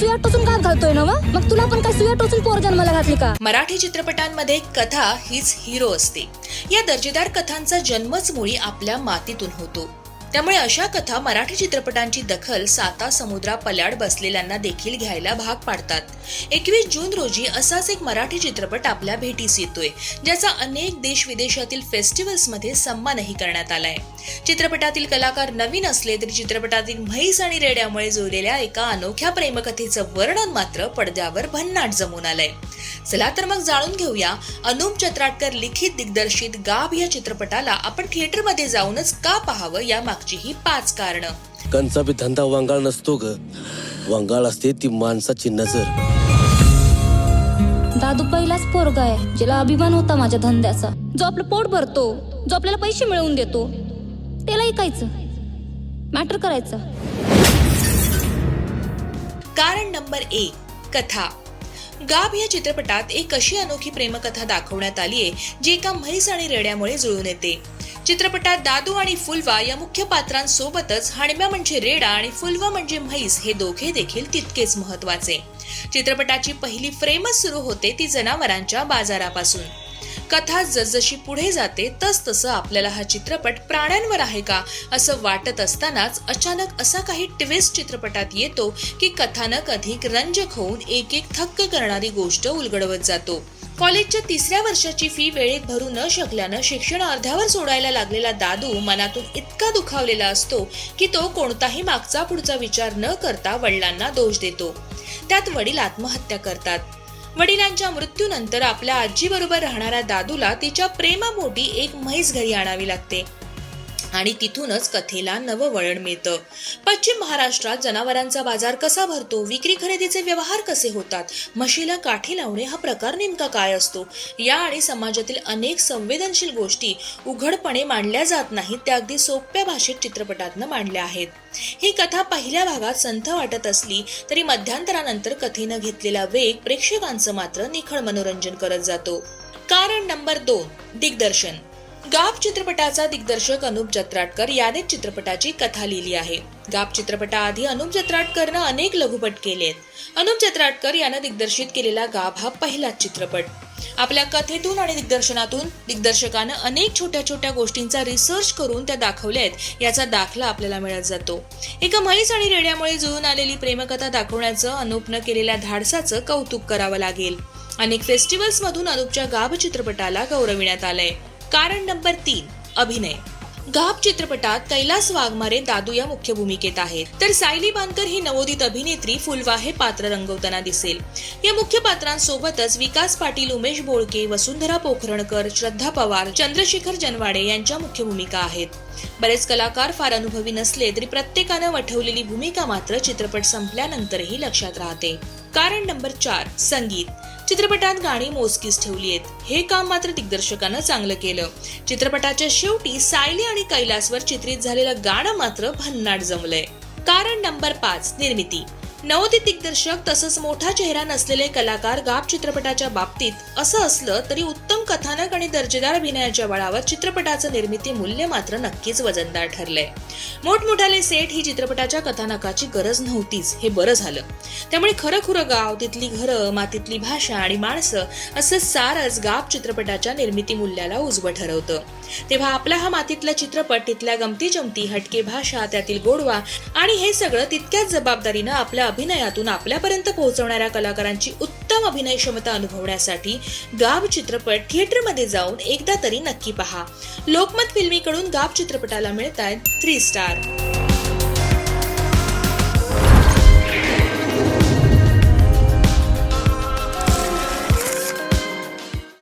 सुया टोचून का घालतोय ना मग तुला पण काय सुया टोचून पोर जन्माला घातली का? मराठी चित्रपटांमध्ये कथा हीच हिरो असते. या दर्जेदार कथांचा जन्मच मुळी आपल्या मातीतून होतो. त्यामुळे अशा कथा मराठी चित्रपटांची दखल साता समुद्रा पल्याड बसलेल्यांना देखील घ्यायला भाग पाडतात. एकवीस जून रोजी असाच एक मराठी चित्रपट आपल्या भेटीस येतोय ज्याचा अनेक देश विदेशातील फेस्टिवल्समध्ये सन्मानही करण्यात आलाय. चित्रपटातील कलाकार नवीन असले तरी चित्रपटातील म्हैस आणि रेड्यामुळे जोडलेल्या एका अनोख्या प्रेमकथेचं वर्णन मात्र पडद्यावर भन्नाट जमून आलंय. चला तर मग जाणून घेऊया. अनुप चत्राटकर लिखित दिग्दर्शित गाभ या चित्रपटाला आपण थिएटरमध्ये जाऊनच का पाहावं या मागची ही पाच कारणं. कंचा बी धंदा वंगाळ नसतो ग. वंगाळ असते ती माणसाची नजर. दादू पहिलाच पोरगा आहे. ज्याला अभिमान होता माझ्या धंद्याचा. जो आपलं पोट भरतो जो आपल्याला पैसे मिळवून देतो त्याला ऐकायचं. मॅटर करायचं. कारण नंबर एक कथा. गाभ या चित्रपटात एक अशी अनोखी प्रेमकथा दाखवण्यात आली आहे जी एका म्हैस आणि रेड्यामुळे जुळून येते. चित्रपटात दादू आणि फुलवा या मुख्य पात्रांसोबतच हाणम्या म्हणजे रेडा आणि फुलवा म्हणजे म्हैस हे दोघे देखील तितकेच महत्त्वाचे चित्रपटाची पहिली फ्रेमच सुरू होते ती जनावरांच्या बाजारापासून. कथा जसजशी पुढे जाते तस तसं आपल्याला हा चित्रपट प्राण्यांवर आहे का? असं वाटत असतानाच अचानक असा काही ट्विस्ट चित्रपटात येतो की कथानक अधिक रंजक होऊन एक एक थक्क करणारी गोष्ट उलगडवत जातो. कॉलेजच्या तिसऱ्या वर्षाची फी वेळेत भरू न शकल्यानं शिक्षण अर्ध्यावर सोडायला लागलेला दादू मनातून इतका दुखावलेला असतो की तो कोणताही मागचा पुढचा विचार न करता वडिलांना दोष देतो. त्यात वडील आत्महत्या करतात. वडिलांच्या मृत्यूनंतर आपल्या आजीबरोबर राहणाऱ्या दादूला तिच्या प्रेमापोटी एक म्हैस घरी आणावी लागते. आणि तिथूनच कथेला नवं वळण मिळतं. पश्चिम महाराष्ट्रात जनावरांचा बाजार कसा भरतो? विक्री खरेदीचे व्यवहार कसे होतात? म्हशीला काठी लावणे हा प्रकार नेमका काय असतो? या आणि समाजातील अनेक संवेदनशील गोष्टी उघडपणे मांडल्या जात नाहीत त्या अगदी सोप्या भाषेत चित्रपटातनं मांडल्या आहेत. ही कथा पहिल्या भागात संथ वाटत असली तरी मध्यांतरानंतर कथेनं घेतलेला वेग प्रेक्षकांचं मात्र निखळ मनोरंजन करत जातो. कारण नंबर दोन दिग्दर्शन. गाप चित्रपटाचा दिग्दर्शक अनुप जत्राटकर याने चित्रपटाची कथा लिहिली आहे. गाप चित्रपटाआधी अनुप जत्राटकरनं अनेक लघुपट केलेत. अनुप जत्राटकर यानं दिग्दर्शित केलेला गाभ हा पहिलाच चित्रपट. आपल्या कथेतून आणि दिग्दर्शनातून दिग्दर्शकानं अनेक छोट्या छोट्या गोष्टींचा रिसर्च करून त्या दाखवल्या आहेत याचा दाखला आपल्याला मिळत जातो. एका म्हैस आणि रेड्यामुळे जुळून आलेली प्रेमकथा दाखवण्याचं अनुपनं केलेल्या धाडसाचं कौतुक करावं लागेल. अनेक फेस्टिवल्समधून अनुपच्या गाभ चित्रपटाला गौरविण्यात आलंय. कारण नंबर तीन अभिनय. गाप चित्रपटात कैलास वाघमारे दादू या मुख्य भूमिकेत आहेत. तर सायली बांकर ही नवोदित अभिनेत्री फुलवा हे पात्र रंगवताना दिसेल. या मुख्य पात्रांसोबतच विकास पाटील उमेश बोळके वसुंधरा पोखरणकर श्रद्धा पवार चंद्रशेखर जनवाडे यांच्या मुख्य भूमिका आहेत. बरेच कलाकार फार अनुभवी नसले तरी प्रत्येकानं वठवलेली भूमिका मात्र चित्रपट संपल्यानंतरही लक्षात राहते. कारण नंबर चार संगीत. चित्रपटात गाणी मोजकीच ठेवली आहेत. हे काम मात्र दिग्दर्शकानं चांगलं केलं. चित्रपटाच्या शेवटी सायली आणि कैलासवर चित्रित झालेलं गाणं मात्र भन्नाट जमलंय. कारण नंबर पाच निर्मिती. नवोदित दिग्दर्शक तसंच मोठा चेहरा नसलेले कलाकार गाप चित्रपटाच्या बाबतीत असं असलं तरी उत्तम कथानक आणि दर्जेदार अभिनयाच्या बळावर चित्रपटाचं निर्मिती मूल्य मात्र नक्कीच वजनदार ठरलंय. मोठमोठाले सेट ही चित्रपटाच्या कथानकाची गरज नव्हतीच हे बरं झालं. त्यामुळे खरं खुरं गाव तिथली घरं मातीतली भाषा आणि माणसं असं सारच गाप चित्रपटाच्या निर्मिती मूल्याला उजवं ठरवतं. तेव्हा आपला हा मातीतला चित्रपट तिथल्या गमती जमती हटके भाषा त्यातील गोडवा आणि हे सगळं तितक्याच जबाबदारीनं आपल्या अभिनयातून आपल्यापर्यंत पोहोचवणाऱ्या कलाकारांची उत्तम अभिनय क्षमता अनुभवण्यासाठी गाब चित्रपट थिएटरमध्ये जाऊन एकदा तरी नक्की पहा. लोकमत फिल्मीकडून गाब चित्रपटाला मिळत आहेत थ्री स्टार